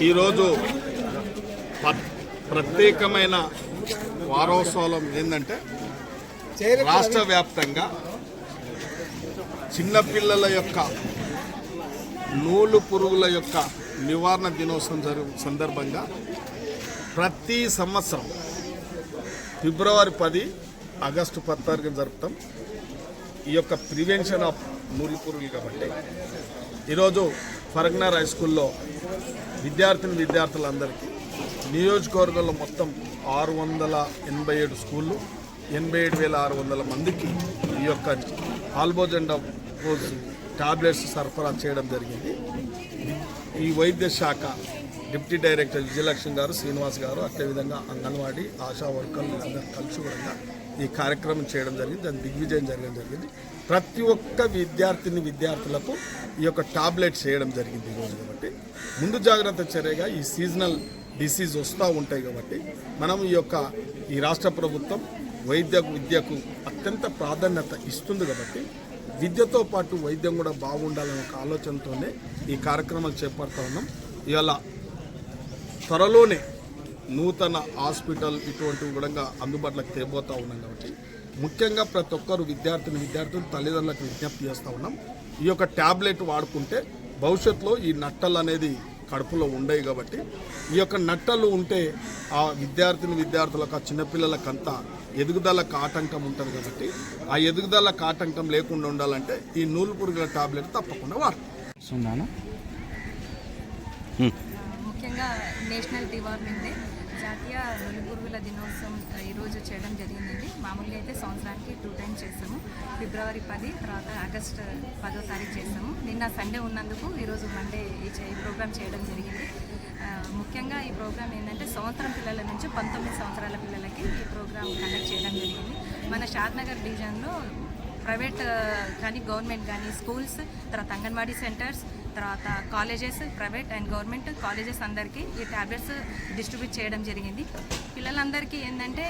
ఈరోజు ప- ప్రత్యేకమైన వారోత్సవం ఏంటంటే రాష్ట్ర వ్యాప్తంగా చిన్నపిల్లల యొక్క నూలు పురుగుల యొక్క నివారణ దినోత్సవం జరుగు సందర్భంగా ప్రతి సంవత్సరం ఫిబ్రవరి పది ఆగస్టు పద్నాలుగు జరుపుతాం. ఈ యొక్క ప్రివెన్షన్ ఆఫ్ నూలు పురుగులు కాబట్టి. ఈరోజు ఫరగ్నార్ హై స్కూల్లో విద్యార్థిని విద్యార్థులందరికీ నియోజకవర్గంలో మొత్తం ఆరు వందల ఎనభై ఏడు స్కూళ్ళు ఎనభై ఏడు వేల ఆరు వందల మందికి ఈ యొక్క ఆల్బోజెండా రోజు టాబ్లెట్స్ సరఫరా చేయడం జరిగింది. ఈ వైద్య శాఖ డిప్యూటీ డైరెక్టర్ విజయలక్ష్మి గారు శ్రీనివాస్ గారు అదేవిధంగా అంగన్వాడీ ఆశా వర్కర్లు అందరూ కలిసి కూడా ఈ కార్యక్రమం చేయడం జరిగింది. దాని దిగ్విజయం జరగడం జరిగింది. ప్రతి ఒక్క విద్యార్థిని విద్యార్థులకు ఈ యొక్క టాబ్లెట్ చేయడం జరిగింది ఈరోజు కాబట్టి. ముందు జాగ్రత్త చర్యగా ఈ సీజనల్ డిసీజ్ వస్తూ ఉంటాయి కాబట్టి మనం ఈ యొక్క ఈ రాష్ట్ర ప్రభుత్వం వైద్య విద్యకు అత్యంత ప్రాధాన్యత ఇస్తుంది కాబట్టి విద్యతో పాటు వైద్యం కూడా బాగుండాలనే ఒక ఆలోచనతోనే ఈ కార్యక్రమాలు చేపడుతూ ఉన్నాం. ఇవాళ త్వరలోనే నూతన హాస్పిటల్ ఇటువంటివి కూడా అందుబాటులోకి తేబోతా ఉన్నాం కాబట్టి ముఖ్యంగా ప్రతి ఒక్కరు విద్యార్థిని విద్యార్థులు తల్లిదండ్రులకు విజ్ఞప్తి చేస్తూ ఉన్నాం. ఈ యొక్క ట్యాబ్లెట్ వాడుకుంటే భవిష్యత్తులో ఈ నట్టలు అనేది కడుపులో ఉండేవి కాబట్టి ఈ యొక్క నట్టలు ఉంటే ఆ విద్యార్థిని విద్యార్థులకు ఆ చిన్నపిల్లలకంతా ఎదుగుదలకు ఆటంకం ఉంటుంది కాబట్టి ఆ ఎదుగుదలకు ఆటంకం లేకుండా ఉండాలంటే ఈ నూలు పురుగుల టాబ్లెట్ తప్పకుండా వాడతాం. నేషనల్ డివార్మింగ్ డే జాతీయ నులిపురుగుల దినోత్సవం ఈరోజు చేయడం జరిగిందండి. మామూలుగా అయితే సంవత్సరానికి టూ టైమ్స్ చేస్తాము. ఫిబ్రవరి పది తర్వాత ఆగస్ట్ పదో తారీఖు చేస్తాము. నిన్న సండే ఉన్నందుకు ఈరోజు మండే ఈ ప్రోగ్రామ్ చేయడం జరిగింది. ముఖ్యంగా ఈ ప్రోగ్రామ్ ఏంటంటే సంవత్సరం పిల్లల నుంచి పంతొమ్మిది సంవత్సరాల పిల్లలకి ఈ ప్రోగ్రామ్ కండక్ట్ చేయడం జరిగింది. మన షాద్నగర్ డివిజన్లో ప్రైవేట్ కానీ గవర్నమెంట్ కానీ స్కూల్స్ తర్వాత అంగన్వాడీ సెంటర్స్ తర్వాత colleges private and government colleges అందరికీ ఈ ట్యాబ్లెట్స్ డిస్ట్రిబ్యూట్ చేయడం జరిగింది. పిల్లలందరికీ ఏంటంటే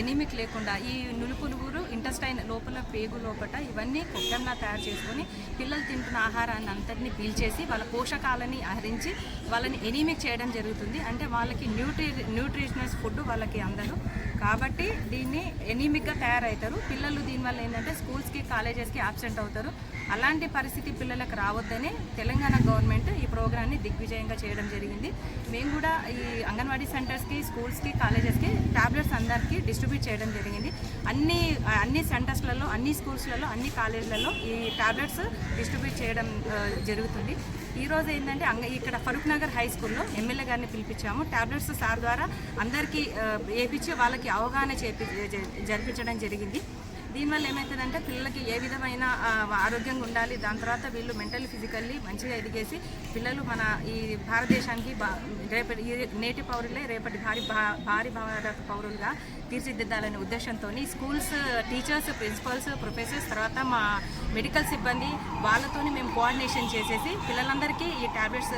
ఎనిమిక్ లేకుండా ఈ నులుపులుగురు ఇంటస్టైన్ లోపల పేగు లోపల ఇవన్నీ కుక్కర్లా తయారు చేసుకొని పిల్లలు తింటున్న ఆహారాన్ని అంతటిని పీల్చేసి వాళ్ళ పోషకాలని ఆహరించి వాళ్ళని ఎనీమిక్ చేయడం జరుగుతుంది. అంటే వాళ్ళకి న్యూట్రి న్యూట్రిషనల్స్ ఫుడ్ వాళ్ళకి అందదు. కాబట్టి దీన్ని ఎనీమిక్గా తయారవుతారు. పిల్లలు దీనివల్ల ఏంటంటే స్కూల్స్కి కాలేజెస్కి అబ్సెంట్ అవుతారు. అలాంటి పరిస్థితి పిల్లలకు రావద్దని తెలంగాణ గవర్నమెంట్ ఈ ప్రోగ్రాన్ని దిగ్విజయంగా చేయడం జరిగింది. మేము కూడా ఈ అంగన్వాడీ సెంటర్స్కి స్కూల్స్కి కాలేజెస్కి టాబ్లెట్స్ అందరికీ డిస్ట్రిబ్యూట్ చేయడం జరిగింది. అన్ని అన్ని సెంటర్స్లలో అన్ని స్కూల్స్లలో అన్ని కాలేజ్లలో ఈ టాబ్లెట్స్ డిస్ట్రిబ్యూట్ చేయడం జరుగుతుంది. ఈ రోజు ఏంటంటే అంగ ఇక్కడ ఫరూక్ నగర్ హై స్కూల్లో ఎమ్మెల్యే గారిని పిలిపించాము. ట్యాబ్లెట్స్ సార్ ద్వారా అందరికీ వేపించి వాళ్ళకి అవగాహన చేపి జరిపించడం జరిగింది. దీనివల్ల ఏమవుతుందంటే పిల్లలకి ఏ విధమైన ఆరోగ్యంగా ఉండాలి దాని తర్వాత వీళ్ళు మెంటల్ ఫిజికల్లీ మంచిగా ఎదిగేసి పిల్లలు మన ఈ భారతదేశానికి బా రేపటి నేటి పౌరులే రేపటి భారీ భా- భారీ భారత పౌరులుగా తీర్చిదిద్దాలనే ఉద్దేశంతో స్కూల్స్ టీచర్స్ ప్రిన్సిపల్స్ ప్రొఫెసర్స్ తర్వాత మా మెడికల్ సిబ్బంది వాళ్ళతో మేము కోఆర్డినేషన్ చేసేసి పిల్లలందరికీ ఈ ట్యాబ్లెట్స్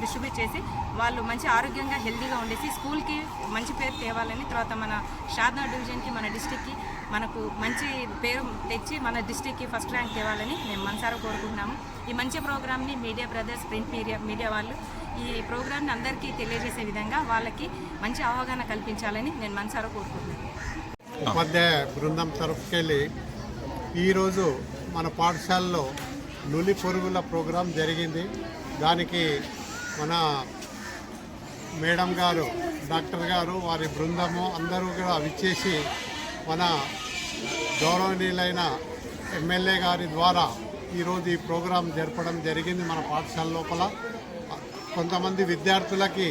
డిస్ట్రిబ్యూట్ చేసి వాళ్ళు మంచి ఆరోగ్యంగా హెల్తీగా ఉండేసి స్కూల్కి మంచి పేరు తేవాలని తర్వాత మన షాద్నగర్ డివిజన్కి మన డిస్టిక్కి మనకు మంచి పేరు తెచ్చి మన డిస్టిక్కి ఫస్ట్ ర్యాంక్ ఇవ్వాలని మేము మనసారా కోరుకుంటున్నాము. ఈ మంచి ప్రోగ్రామ్ని media brothers print media media వాళ్ళు ఈ ప్రోగ్రామ్ని అందరికీ తెలియజేసే విధంగా వాళ్ళకి మంచి అవగాహన కల్పించాలని నేను మనసారా కోరుకుంటున్నాను. ఉపాధ్యాయ బృందం తరఫుకెళ్ళి ఈరోజు మన పాఠశాలలో నులి పొరుగుల ప్రోగ్రాం జరిగింది. దానికి మన మేడం గారు డాక్టర్ గారు వారి బృందము అందరూ కూడా విచ్చేసి మన గౌరవనీయులైన ఎమ్మెల్యే గారి ద్వారా ఈరోజు ఈ ప్రోగ్రాం జరపడం జరిగింది మన పాఠశాల లోపల. కొంతమంది విద్యార్థులకి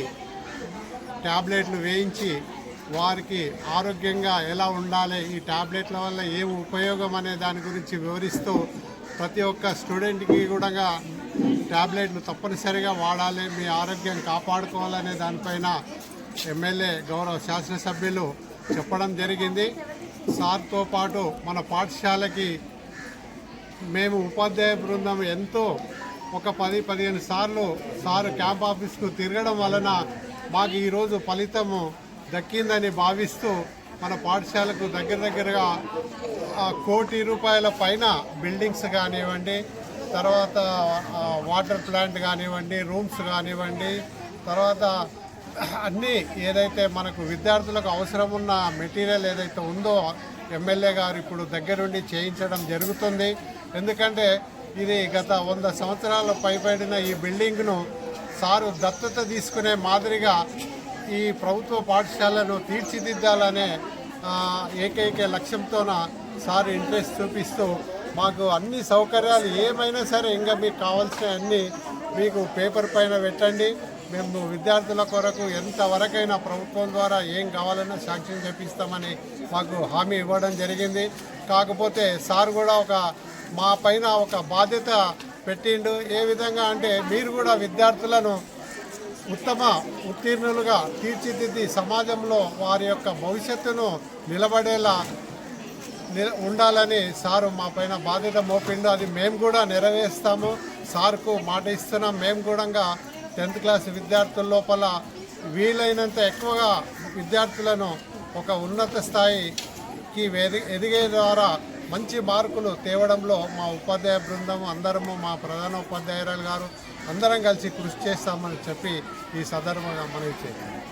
ట్యాబ్లెట్లు వేయించి వారికి ఆరోగ్యంగా ఎలా ఉండాలి ఈ ట్యాబ్లెట్ల వల్ల ఏం ఉపయోగం అనే దాని గురించి వివరిస్తూ ప్రతి ఒక్క స్టూడెంట్కి కూడా ట్యాబ్లెట్లు తప్పనిసరిగా వాడాలి మీ ఆరోగ్యం కాపాడుకోవాలనే దానిపైన ఎమ్మెల్యే గౌరవ శాసనసభ్యులు చెప్పడం జరిగింది. సార్తో పాటు మన పాఠశాలకి మేము ఉపాధ్యాయ బృందం ఎంతో ఒక పది పదిహేను సార్లు సారు క్యాంప్ ఆఫీస్కు తిరగడం వలన మాకు ఈరోజు ఫలితము దక్కిందని భావిస్తూ మన పాఠశాలకు దగ్గర దగ్గరగా కోటి రూపాయల పైన బిల్డింగ్స్ కానివ్వండి తర్వాత వాటర్ ప్లాంట్ కానివ్వండి రూమ్స్ కానివ్వండి తర్వాత అన్నీ ఏదైతే మనకు విద్యార్థులకు అవసరం ఉన్న మెటీరియల్ ఏదైతే ఉందో ఎమ్మెల్యే గారు ఇప్పుడు దగ్గరుండి చేయించడం జరుగుతుంది. ఎందుకంటే ఇది గత వంద సంవత్సరాల పైబడిన ఈ బిల్డింగ్ను సారు దత్తత తీసుకునే మాదిరిగా ఈ ప్రభుత్వ పాఠశాలను తీర్చిదిద్దాలనే ఏకైక లక్ష్యంతోన సార్ ఇంట్రెస్ట్ చూపిస్తూ మాకు అన్ని సౌకర్యాలు ఏమైనా సరే ఇంకా మీకు కావాల్సిన అన్నీ మీకు పేపర్ పైన పెట్టండి. మేము విద్యార్థుల కొరకు ఎంతవరకైనా ప్రభుత్వం ద్వారా ఏం కావాలన్నా శాంక్షన్ చేపిస్తామని మాకు హామీ ఇవ్వడం జరిగింది. కాకపోతే సార్ కూడా ఒక మా పైన ఒక బాధ్యత పెట్టిండు. ఏ విధంగా అంటే మీరు కూడా విద్యార్థులను ఉత్తమ ఉత్తీర్ణులుగా తీర్చిదిద్ది సమాజంలో వారి యొక్క భవిష్యత్తును నిలబడేలా ఉండాలని సారు మా పైన బాధ్యత మోపిండు. అది మేము కూడా నెరవేరుస్తాము. సార్కు మాట ఇస్తున్నాం. మేము కూడా టెన్త్ క్లాస్ విద్యార్థుల లోపల వీలైనంత ఎక్కువగా విద్యార్థులను ఒక ఉన్నత స్థాయికి ఎదిగే ద్వారా మంచి మార్కులు తేవడంలో మా ఉపాధ్యాయ బృందం అందరము మా ప్రధాన ఉపాధ్యాయురాలు గారు అందరం కలిసి కృషి చేస్తామని చెప్పి ఈ సందర్భంగా మనవి చేశాను.